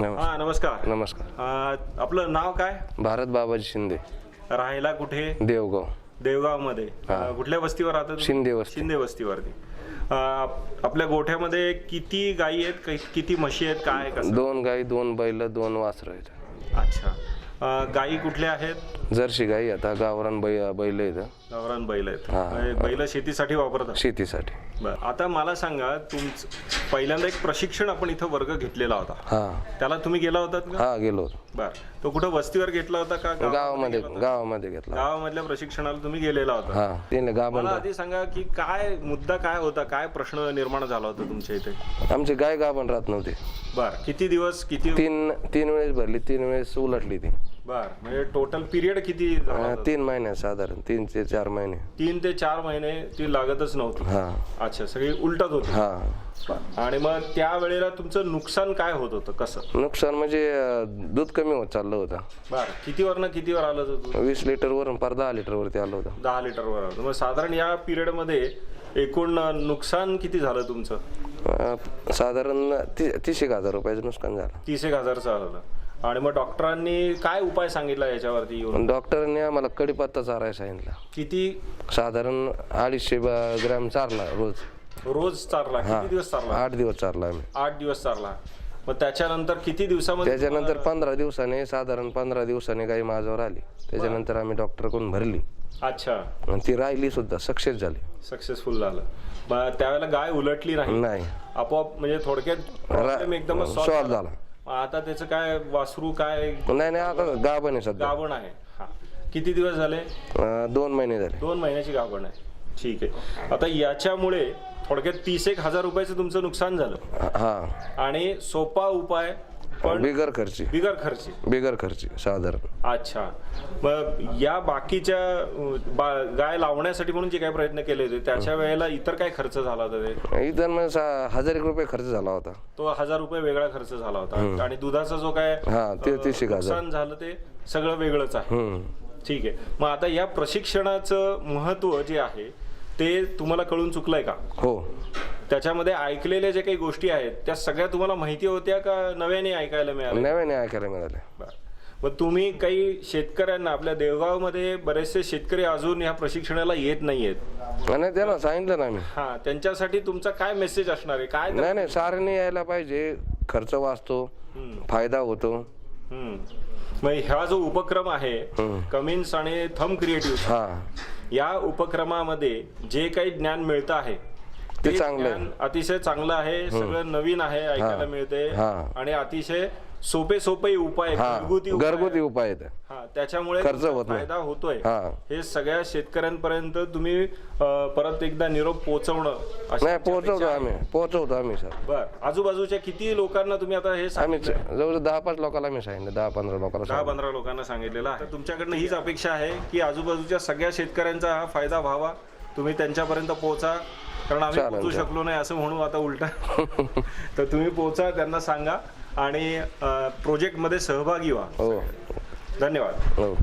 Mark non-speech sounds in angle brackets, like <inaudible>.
नमस्कार. हा नमस्कार. नमस्कार. अं, आपलं नाव काय? भारत बाबाजी शिंदे. राहायला कुठे? देवगाव. देवगावमध्ये कुठल्या वस्तीवर राहता तुम्ही? शिंदे वस्ती. शिंदे वस्तीवरती. अं, आपल्या गोठ्यामध्ये किती गायी आहेत? कै- किती म्हशी आहेत? काय कसं? दोन गाई दोन बैल दोन वासर आहेत. अच्छा. अं, गायी कुठल्या आहेत? जर्सी गाई आता गावरान बै बैल आहेत. गावरान बैल आहेत. हा. म्हणजे बैल शेतीसाठी वापरतात? शेतीसाठी. बरं. आता मला सांगा तुमचं पहिल्यांदा एक प्रशिक्षण आपण इथं वर्ग घेतलेला होता. हा. त्याला तुम्ही गेला होतात का? हा गेलो होतो. बर. तो कुठं वस्तीवर घेतला होता का गावामध्ये गावामध्ये होता? घेतला गावामधल्या प्रशिक्षणाला तुम्ही गेलेला होता. हा. तिने गाभण मला आधी सांगा की काय मुद्दा काय होता? काय प्रश्न निर्माण झाला होता तुमच्या इथे? आमची गाय गाभण राहत नव्हती. बर. किती दिवस किती तीन तीन वेळेस भरली तीन वेळेस उलटली ती. बर म्हणजे टोटल पिरियड किती झाला? तीन महिने साधारण तीन ते चार महिने. तीन ते चार महिने ती लागतच नव्हती. हा. अच्छा सगळी उलटत होती. हा. आणि मग त्या वेळेला तुमचं नुकसान काय होत होतं? कसं? नुकसान म्हणजे अं, दूध कमी होत चाललं होतं. बर कितीवर ना कितीवर आलं होतं दूध? वीस लिटर वरून पार दहा लिटर वरती आलं होतं. दहा लिटरवर आलं मग साधारण या पिरियडमध्ये एकूण नुकसान किती झालं तुमचं? अं, साधारण ती तीस एक हजार रुपयाचं नुकसान झालं. तीस एक हजारचं आलं आणि मग डॉक्टरांनी काय उपाय सांगितला याच्यावरती येऊन? डॉक्टरांनी आम्हाला कडीपत्ता चारायला सांगितलं. किती? साधारण अडीचशे ब- ग्रॅम चारला रोज. रोज चारला? किती दिवस चारला? आठ दिवस चारला आम्ही. आठ दिवस चारला. मग त्याच्यानंतर किती दिवसामध्ये त्याच्यानंतर पंधरा दिवसाने साधारण पंधरा दिवसाने गाई माझ्यावर आली. त्याच्यानंतर आम्ही डॉक्टरकडून भरली. अच्छा. आणि ती राहिली सुद्धा सक्सेस झाली. सक्सेसफुल झालं. मग त्यावेळेला गाय उलटली नाही? नाही. आपोआप म्हणजे थोडक्यात प्रॉब्लेम एकदमच सॉल्व सॉल्व झाला. आता त्याचं काय वासरू काय? नाही नाही आता गाभण आहे सध्या. गाभण आहे. हा. किती दिवस झाले? अं, दोन महिने झाले. दोन महिन्याची गाभण आहे. ठीक आहे. आता याच्यामुळे थोडक्यात तीस एक हजार रुपयाचं तुमचं नुकसान झालं. हा. आणि सोपा उपाय पण बिगर खर्ची. बिगर खर्ची. बिगर खर्ची साधारण. अच्छा. मग या बाकीच्या अं, बा- गाय लावण्यासाठी म्हणून जे काही प्रयत्न केले होते त्याच्या वेळेला इतर काय खर्च झाला होता ते? इथं मग सा- हजार एक रुपये खर्च झाला होता. तो हजार रुपये वेगळा खर्च झाला होता. आणि दुधाचा जो काय हा ते अं, नुकसान झालं ते सगळं वेगळंच आहे. ठीक आहे. मग आता या प्रशिक्षणाचं महत्त्व जे आहे ते तुम्हाला कळून चुकलंय का? हो. त्याच्यामध्ये ऐकलेल्या ज्या काही गोष्टी आहेत त्या सगळ्या तुम्हाला माहिती होत्या का नव्याने ऐकायला मिळाल्या? नव्याने ऐकायला मिळाले बरं. मग तुम्ही काही शेतकऱ्यांना आपल्या देवगावमध्ये बरेचसे शेतकरी अजून या प्रशिक्षणाला येत नाहीयेत. आणि त्यांना सांगितलं ना आम्ही हा त्यांच्यासाठी तुमचा काय मेसेज असणार आहे? काय नाही नाही साऱ्यांनी यायला पाहिजे. खर्च वाचतो फायदा होतो. हम्म. मग हा जो उपक्रम आहे कमिन्स आणि थम क्रिएटिव्ह हा. या उपक्रमामध्ये जे काही ज्ञान मिळतं आहे ते चांगलं अतिशय चांगलं आहे सगळं नवीन आहे ऐकायला मिळते. हा. आणि अतिशय सोपे सोपे उपाय हा. घरगुती उपाय घरगुती उपाय आहेत. हा त्याच्यामुळे खर्च होत. फायदा होतोय. हा. हे सगळ्या शेतकऱ्यांपर्यंत तुम्ही परत एकदा निरोप पोहोचवणं पोहोचवतो. आम्ही. पोहोचवतो आम्ही सर. बर. आजूबाजूच्या किती लोकांना तुम्ही आता हे आम्ही सांगितलं जवळ दहा पाच लोकांना आम्ही सांगितलं दहा पंधरा लोकांना दहा. पंधरा लोकांना सांगितलेलं आहे. तर तुमच्याकडनं हीच अपेक्षा आहे की आजूबाजूच्या सगळ्या शेतकऱ्यांचा हा फायदा व्हावा. तुम्ही त्यांच्यापर्यंत पोहोचा. कारण आम्ही चालेल, पोहोचू चालेल. शकलो नाही असं म्हणू आता उलटा. <laughs> तर तुम्ही पोहोचा त्यांना सांगा आणि प्रोजेक्टमध्ये सहभागी व्हा. हो. धन्यवाद. हो.